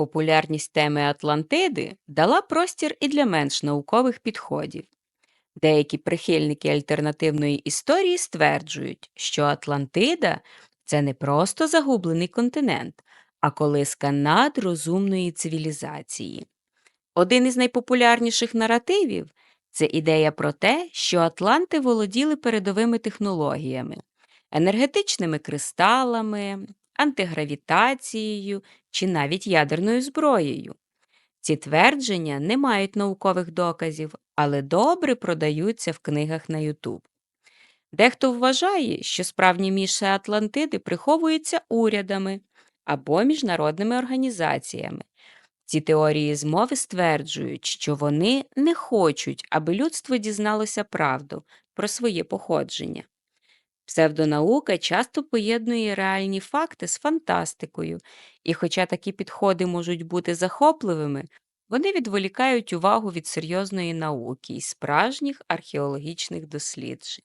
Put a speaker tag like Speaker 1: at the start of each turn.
Speaker 1: Популярність теми Атлантиди дала простір і для менш наукових підходів. Деякі прихильники альтернативної історії стверджують, що Атлантида це не просто загублений континент, а колиска надрозумної цивілізації. Один із найпопулярніших наративів це ідея про те, що Атланти володіли передовими технологіями, енергетичними кристалами, антигравітацією чи навіть ядерною зброєю. Ці твердження не мають наукових доказів, але добре продаються в книгах на YouTube. Дехто вважає, що справні міші Атлантиди приховуються урядами або міжнародними організаціями. Ці теорії змови стверджують, що вони не хочуть, аби людство дізналося правду про своє походження. Псевдонаука часто поєднує реальні факти з фантастикою, і хоча такі підходи можуть бути захопливими, вони відволікають увагу від серйозної науки і справжніх археологічних досліджень.